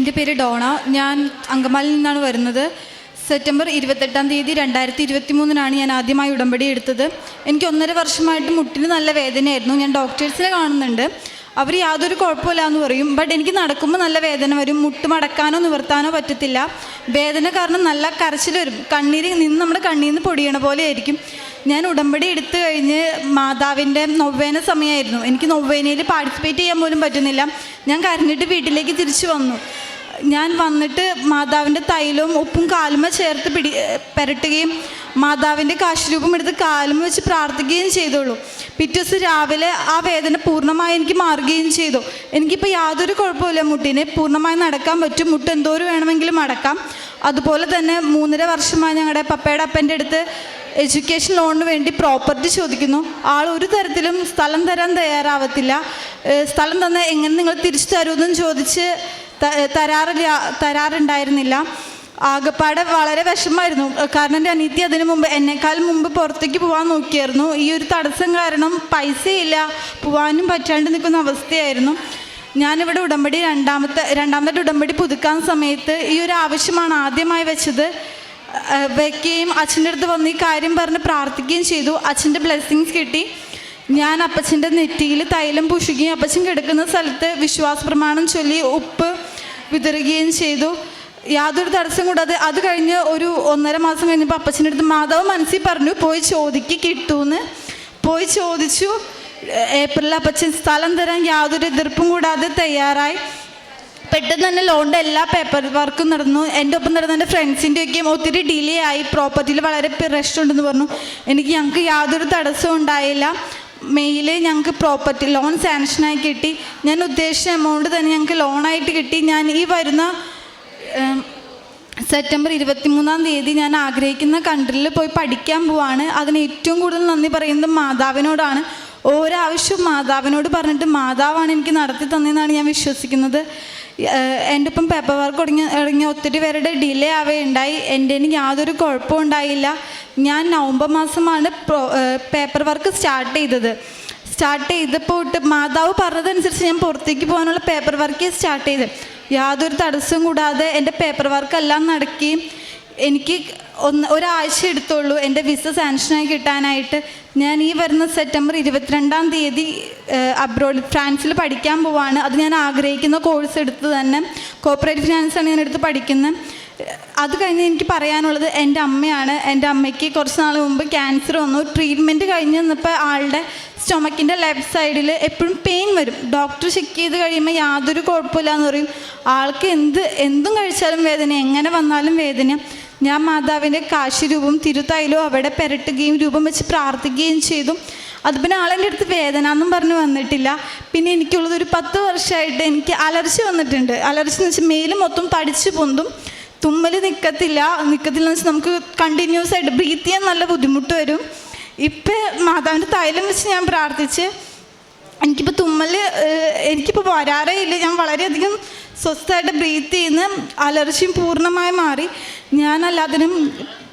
എന്റെ പേര് ഡോണ. ഞാൻ അങ്കമാലിൽ നിന്നാണ് വരുന്നത്. സെപ്റ്റംബർ ഇരുപത്തെട്ടാം തീയതി രണ്ടായിരത്തി ഇരുപത്തി മൂന്നിനാണ് ഞാൻ ആദ്യമായി ഉടമ്പടി എടുത്തത്. എനിക്ക് ഒന്നര വർഷമായിട്ട് മുട്ടിന് നല്ല വേദനയായിരുന്നു. ഞാൻ ഡോക്ടേഴ്സിനെ കാണുന്നുണ്ട്. അവർ യാതൊരു കുഴപ്പമില്ല എന്ന് പറയും. ബട്ട് എനിക്ക് നടക്കുമ്പോൾ നല്ല വേദന വരും. മുട്ട് മടക്കാനോ നിവർത്താനോ പറ്റത്തില്ല. വേദന കാരണം നല്ല കരച്ചിൽ വരും. കണ്ണീര് നിന്ന് നമ്മുടെ കണ്ണീർ നിന്ന് പൊടിയണ പോലെ ആയിരിക്കും. ഞാൻ ഉടമ്പടി എടുത്തു കഴിഞ്ഞ് മാതാവിന്റെ നൊവേന സമയമായിരുന്നു. എനിക്ക് നൊവേനയിൽ പാർട്ടിസിപ്പേറ്റ് ചെയ്യാൻ പോലും പറ്റുന്നില്ല. ഞാൻ കരഞ്ഞിട്ട് വീട്ടിലേക്ക് തിരിച്ചു വന്നു. ഞാൻ വന്നിട്ട് മാതാവിന്റെ തൈലവും ഉപ്പും കാലുമ ചേർത്ത് പിടി പുരട്ടുകയും മാതാവിന്റെ കാശുരൂപം എടുത്ത് കാലും വെച്ച് പ്രാർത്ഥിക്കുകയും ചെയ്തോളൂ പിറ്റേ ദിവസം രാവിലെ ആ വേദന പൂർണമായി എനിക്ക് മാറുകയും ചെയ്തു. എനിക്കിപ്പോൾ യാതൊരു കുഴപ്പമില്ല മുട്ടിനെ. പൂർണമായി നടക്കാൻ പറ്റും. മുട്ട് എന്തോരം വേണമെങ്കിലും അടക്കാം. അതുപോലെ തന്നെ മൂന്നര വർഷമായി ഞങ്ങളുടെ പപ്പയുടെ അപ്പന്റെ അടുത്ത് എഡ്യൂക്കേഷൻ ലോണിന് വേണ്ടി പ്രോപ്പർട്ടി ചോദിക്കുന്നു. ആൾ ഒരു തരത്തിലും സ്ഥലം തരാൻ തയ്യാറാവത്തില്ല. സ്ഥലം തന്നെ എങ്ങനെ നിങ്ങൾ തിരിച്ചു തരുമെന്നും ചോദിച്ച് തരാറില്ല തരാറുണ്ടായിരുന്നില്ല. ആകപ്പാടെ വളരെ വിഷമമായിരുന്നു. കാരണം എന്റെ അനീതി അതിനു മുമ്പ് എന്നെക്കാൾ മുമ്പ് പുറത്തേക്ക് പോകാൻ നോക്കിയായിരുന്നു. ഈ ഒരു തടസ്സം കാരണം പൈസയില്ല പോകാനും പറ്റാണ്ട് നിൽക്കുന്ന അവസ്ഥയായിരുന്നു. ഞാനിവിടെ ഉടമ്പടി രണ്ടാമത്തെ രണ്ടാമത്തെ ഉടമ്പടി പുതുക്കാൻ സമയത്ത് ഈ ഒരു ആവശ്യമാണ് ആദ്യമായി വെച്ചത്. വെക്കുകയും അച്ഛന്റെ അടുത്ത് വന്ന് ഈ കാര്യം പറഞ്ഞ് പ്രാർത്ഥിക്കുകയും ചെയ്തു. അച്ഛന്റെ ബ്ലെസ്സിങ്സ് കിട്ടി. ഞാൻ അപ്പച്ചന്റെ നെറ്റിയിൽ തൈലം പൂശുകയും അപ്പച്ചൻ കിടക്കുന്ന സ്ഥലത്ത് വിശ്വാസ പ്രമാണം ചൊല്ലി ഉപ്പ് വിതറുകയും ചെയ്തു. യാതൊരു തടസ്സം കൂടാതെ അത് കഴിഞ്ഞ് ഒരു ഒന്നര മാസം കഴിഞ്ഞപ്പോൾ അപ്പച്ചന്റെ അടുത്ത് മാതാവ് മനസ്സിൽ പറഞ്ഞു പോയി ചോദിക്ക് കിട്ടൂന്ന്. പോയി ചോദിച്ചു. ഏപ്രിൽ അപ്പച്ചൻ സ്ഥലം തരാൻ യാതൊരു എതിർപ്പും കൂടാതെ തയ്യാറായി. പെട്ടെന്ന് തന്നെ ലോണിന്റെ എല്ലാ പേപ്പർ വർക്കും നടന്നു. എന്റെ ഒപ്പം നടന്ന എന്റെ ഫ്രണ്ട്സിന്റെ ഒക്കെയും ഒത്തിരി ഡിലേ ആയി. പ്രോപ്പർട്ടിയിൽ വളരെ പ്രശ്നമുണ്ടെന്ന് പറഞ്ഞു. എനിക്ക് ഞങ്ങൾക്ക് യാതൊരു തടസ്സവും ഉണ്ടായില്ല. മെയ്യിൽ ഞങ്ങൾക്ക് പ്രോപ്പർട്ടി ലോൺ സാങ്ഷനായി കിട്ടി. ഞാൻ ഉദ്ദേശിച്ച എമൗണ്ട് തന്നെ ഞങ്ങൾക്ക് ലോണായിട്ട് കിട്ടി. ഞാൻ ഈ വരുന്ന സെപ്റ്റംബർ ഇരുപത്തിമൂന്നാം തീയതി ഞാൻ ആഗ്രഹിക്കുന്ന കൺട്രിയിൽ പോയി പഠിക്കാൻ പോവാണ്. അതിന് ഏറ്റവും കൂടുതൽ നന്ദി പറയുന്നത് മാതാവിനോടാണ്. ഓരോ മാതാവിനോട് പറഞ്ഞിട്ട് മാതാവാണ് എനിക്ക് നടത്തി തന്നതെന്നാണ് ഞാൻ വിശ്വസിക്കുന്നത്. എന്റെ ഒപ്പം പേപ്പർ വർക്ക് തുടങ്ങി തുടങ്ങിയ ഒത്തിരി പേരുടെ ഡിലേ ആവുകയുണ്ടായി എന്റെ എനിക്ക് യാതൊരു കുഴപ്പവും ഉണ്ടായില്ല. ഞാൻ നവംബർ മാസമാണ് പേപ്പർ വർക്ക് സ്റ്റാർട്ട് ചെയ്തത്. സ്റ്റാർട്ട് ചെയ്തപ്പോൾ മാതാവ് പറഞ്ഞതനുസരിച്ച് ഞാൻ പുറത്തേക്ക് പോകാനുള്ള പേപ്പർ വർക്ക് സ്റ്റാർട്ട് ചെയ്ത്. യാതൊരു തടസ്സവും കൂടാതെ എന്റെ പേപ്പർ വർക്കെല്ലാം നടക്കി. എനിക്ക് ഒന്ന് ഒരാഴ്ച എടുത്തുള്ളൂ എന്റെ വിസ സാങ്ഷനായി കിട്ടാനായിട്ട്. ഞാൻ ഈ വരുന്ന സെപ്റ്റംബർ ഇരുപത്തിരണ്ടാം തീയതി അബ്രോഡ് ഫ്രാൻസിൽ പഠിക്കാൻ പോവാണ്. അത് ഞാൻ ആഗ്രഹിക്കുന്ന കോഴ്സ് എടുത്ത് തന്നെ. കോപ്പറേറ്റ് ഫിനാൻസാണ് ഞാൻ എടുത്ത് പഠിക്കുന്നത് അത് കഴിഞ്ഞ് എനിക്ക് പറയാനുള്ളത് എന്റെ അമ്മയാണ്. എന്റെ അമ്മയ്ക്ക് കുറച്ച് നാൾ മുമ്പ് ക്യാൻസർ വന്നു. ട്രീറ്റ്മെന്റ് കഴിഞ്ഞ് നിന്നപ്പോൾ ആളുടെ സ്റ്റൊമക്കിന്റെ ലെഫ്റ്റ് സൈഡിൽ എപ്പോഴും പെയിൻ വരും. ഡോക്ടർ ചെക്ക് ചെയ്ത് കഴിയുമ്പോൾ യാതൊരു കുഴപ്പമില്ല എന്ന് പറയും. ആൾക്ക് എന്ത് എന്തും കഴിച്ചാലും വേദന എങ്ങനെ വന്നാലും വേദന. ഞാൻ മാതാവിന്റെ കാശി രൂപം തിരുത്തൈലും അവിടെ പെരട്ടുകയും രൂപം വെച്ച് പ്രാർത്ഥിക്കുകയും ചെയ്തു. അത് പിന്നെ ആളെന്റെ അടുത്ത് വേദന എന്നും പറഞ്ഞ് വന്നിട്ടില്ല. പിന്നെ എനിക്കുള്ളത് ഒരു പത്ത് വർഷമായിട്ട് എനിക്ക് അലർജി വന്നിട്ടുണ്ട്. അലർജി എന്ന് വെച്ചാൽ മേൽ മൊത്തം തടിച്ച് പൊന്തും. തുമ്മൽ നിൽക്കത്തില്ല നിൽക്കത്തില്ല എന്ന് വെച്ചാൽ നമുക്ക് കണ്ടിന്യൂസ് ആയിട്ട് ബ്രീത്ത് ചെയ്യാൻ നല്ല ബുദ്ധിമുട്ട് വരും. ഇപ്പം മാതാവിന്റെ തൈലം വെച്ച് ഞാൻ പ്രാർത്ഥിച്ച് എനിക്കിപ്പോൾ തുമ്മൽ എനിക്കിപ്പോൾ വരാറേ ഇല്ല. ഞാൻ വളരെയധികം സ്വസ്ഥമായിട്ട് ബ്രീത്ത് ചെയ്യുന്ന അലർജിയും പൂർണമായി മാറി. ഞാൻ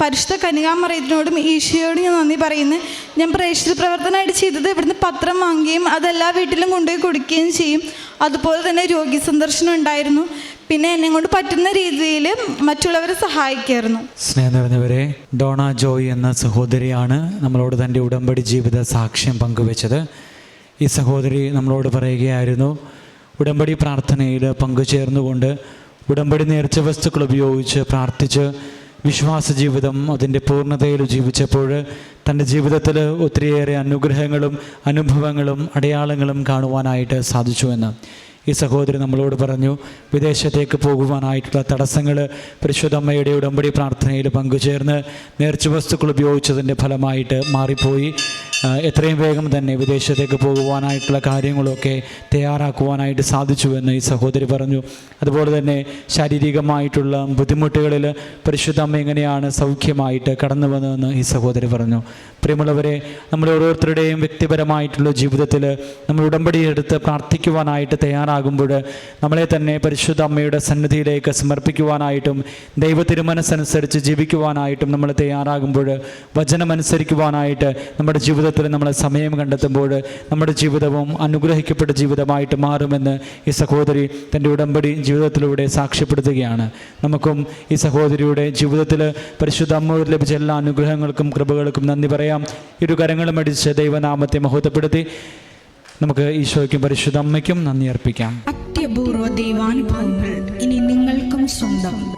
പരിശുദ്ധ കനികാമറിയത്തിനോടും ഈശോയോടും ഞാൻ നന്ദി പറയുന്നു. ഞാൻ പ്രേക്ഷിത പ്രവർത്തനമായിട്ട് ചെയ്തത് ഇവിടുന്ന് പത്രം വാങ്ങുകയും അതെല്ലാ വീട്ടിലും കൊണ്ടുപോയി കൊടുക്കുകയും ചെയ്യും. അതുപോലെ തന്നെ രോഗി സന്ദർശനം ഉണ്ടായിരുന്നു. പിന്നെ എന്നെ കൊണ്ട് പറ്റുന്ന രീതിയിൽ മറ്റുള്ളവരെ സഹായിക്കായിരുന്നു. സ്നേഹം നിറഞ്ഞവരെ ഡോണ ജോയ് എന്ന സഹോദരിയാണ് നമ്മളോട് തന്റെ ഉടമ്പടി ജീവിത സാക്ഷ്യം പങ്കുവച്ചത്. ഈ സഹോദരി നമ്മളോട് പറയുകയായിരുന്നു ഉടമ്പടി പ്രാർത്ഥനയിൽ പങ്കുചേർന്നുകൊണ്ട് ഉടമ്പടി നേർച്ച വസ്തുക്കൾ ഉപയോഗിച്ച് പ്രാർത്ഥിച്ച് വിശ്വാസ ജീവിതം അതിന്റെ പൂർണതയിൽ ജീവിച്ചപ്പോൾ തന്റെ ജീവിതത്തിൽ ഒത്തിരിയേറെ അനുഗ്രഹങ്ങളും അനുഭവങ്ങളും അടയാളങ്ങളും കാണുവാനായിട്ട് സാധിച്ചു എന്ന് ഈ സഹോദരി നമ്മളോട് പറഞ്ഞു വിദേശത്തേക്ക് പോകുവാനായിട്ടുള്ള തടസ്സങ്ങൾ പരിശുദ്ധമ്മയുടെ ഉടമ്പടി പ്രാർത്ഥനയിൽ പങ്കുചേർന്ന് നേർച്ചു വസ്തുക്കൾ ഉപയോഗിച്ചതിന്റെ ഫലമായിട്ട് മാറിപ്പോയി. എത്രയും വേഗം തന്നെ വിദേശത്തേക്ക് പോകുവാനായിട്ടുള്ള കാര്യങ്ങളൊക്കെ തയ്യാറാക്കുവാനായിട്ട് സാധിച്ചുവെന്ന് ഈ സഹോദരി പറഞ്ഞു. അതുപോലെ തന്നെ ശാരീരികമായിട്ടുള്ള ബുദ്ധിമുട്ടുകളിൽ പരിശുദ്ധ അമ്മ എങ്ങനെയാണ് സൗഖ്യമായിട്ട് കടന്നു വന്നതെന്ന് ഈ സഹോദരി പറഞ്ഞു. പ്രിയമുള്ളവരെ നമ്മൾ ഓരോരുത്തരുടെയും വ്യക്തിപരമായിട്ടുള്ള ജീവിതത്തിൽ നമ്മൾ ഉടമ്പടി എടുത്ത് പ്രാർത്ഥിക്കുവാനായിട്ട് തയ്യാറാകുമ്പോൾ നമ്മളെ തന്നെ പരിശുദ്ധ അമ്മയുടെ സന്നിധിയിലേക്ക് സമർപ്പിക്കുവാനായിട്ടും ദൈവ തിരുമനസ്സനുസരിച്ച് ജീവിക്കുവാനായിട്ടും നമ്മൾ തയ്യാറാകുമ്പോൾ വചനമനുസരിക്കുവാനായിട്ട് നമ്മുടെ ജീവിതത്തിൽ ജീവിതത്തിൽ നമ്മൾ സമയം കണ്ടെത്തുമ്പോൾ നമ്മുടെ ജീവിതവും അനുഗ്രഹിക്കപ്പെട്ട ജീവിതമായിട്ട് മാറുമെന്ന് ഈ സഹോദരി തന്റെ ഉടമ്പടി ജീവിതത്തിലൂടെ സാക്ഷ്യപ്പെടുത്തുകയാണ്. നമുക്കും ഈ സഹോദരിയുടെ ജീവിതത്തിൽ പരിശുദ്ധ അമ്മ ലഭിച്ച എല്ലാ അനുഗ്രഹങ്ങൾക്കും കൃപകൾക്കും നന്ദി പറയാം. ഇരു കരങ്ങളും അടിച്ച് ദൈവനാമത്തെ മഹത്വപ്പെടുത്തി നമുക്ക് ഈശോയ്ക്കും പരിശുദ്ധ അമ്മയ്ക്കും നന്ദി അർപ്പിക്കാം. അത്യപൂർവ ദൈവാനുഭവങ്ങൾ ഇനി നിങ്ങൾക്കും സ്വന്തം.